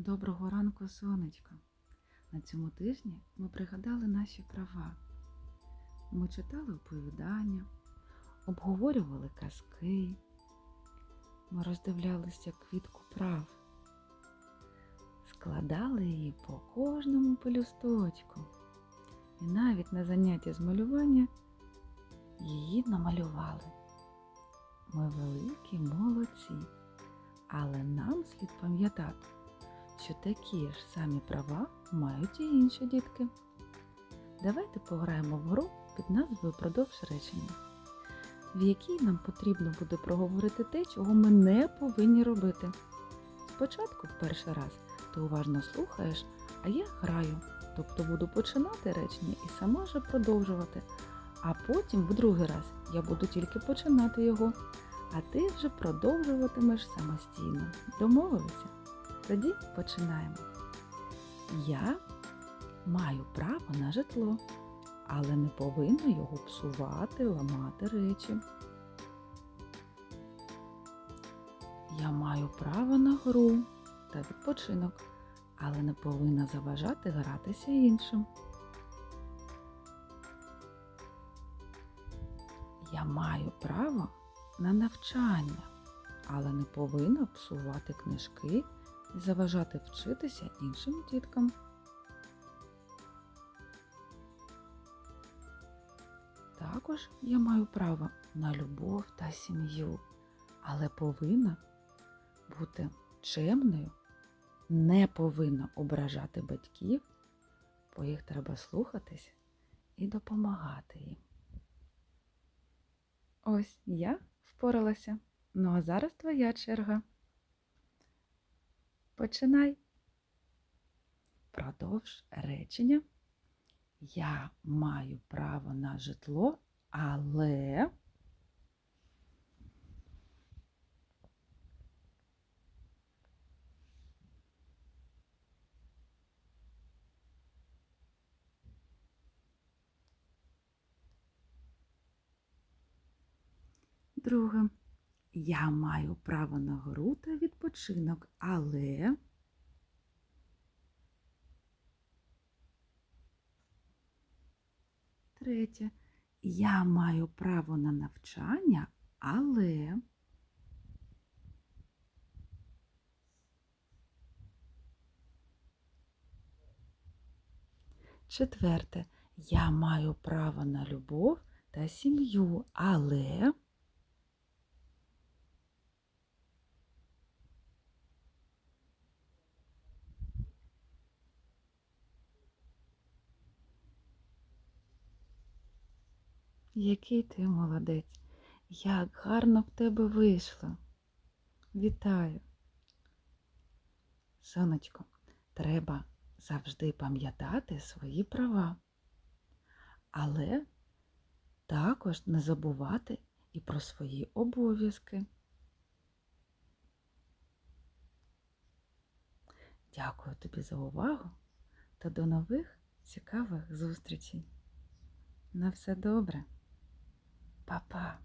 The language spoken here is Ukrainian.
Доброго ранку, сонечко. На цьому тижні ми пригадали наші права. Ми читали оповідання, обговорювали казки, ми роздивлялися квітку прав, складали її по кожному пелюсточку. І навіть на занятті з малювання її намалювали. Ми великі молодці, але нам слід пам'ятати що такі ж самі права мають і інші дітки. Давайте пограємо в гру під назвою Продовж речення, в якій нам потрібно буде проговорити те, чого ми не повинні робити. Спочатку, в перший раз, ти уважно слухаєш, а я граю, тобто буду починати речення і сама же продовжувати. А потім, в другий раз, я буду тільки починати його, а ти вже продовжуватимеш самостійно. Домовилися? Тоді починаємо. Я маю право на житло, але не повинна його псувати, ламати речі. Я маю право на гру та відпочинок, але не повинна заважати гратися іншим. Я маю право на навчання, але не повинна псувати книжки заважати вчитися іншим діткам. Також я маю право на любов та сім'ю, але повинна бути чемною, не повинна ображати батьків, бо їх треба слухатись і допомагати їм. Ось я впоралася. Ну а зараз твоя черга. Починай. Продовж речення. Я маю право на житло, але друге. Я маю право на гру та відпочинок, але третє. Я маю право на навчання, але четверте. Я маю право на любов та сім'ю, але Який ти молодець, як гарно в тебе вийшло. Вітаю. Сонечко, треба завжди пам'ятати свої права, але також не забувати і про свої обов'язки. Дякую тобі за увагу та до нових цікавих зустрічей. На все добре. 바빠.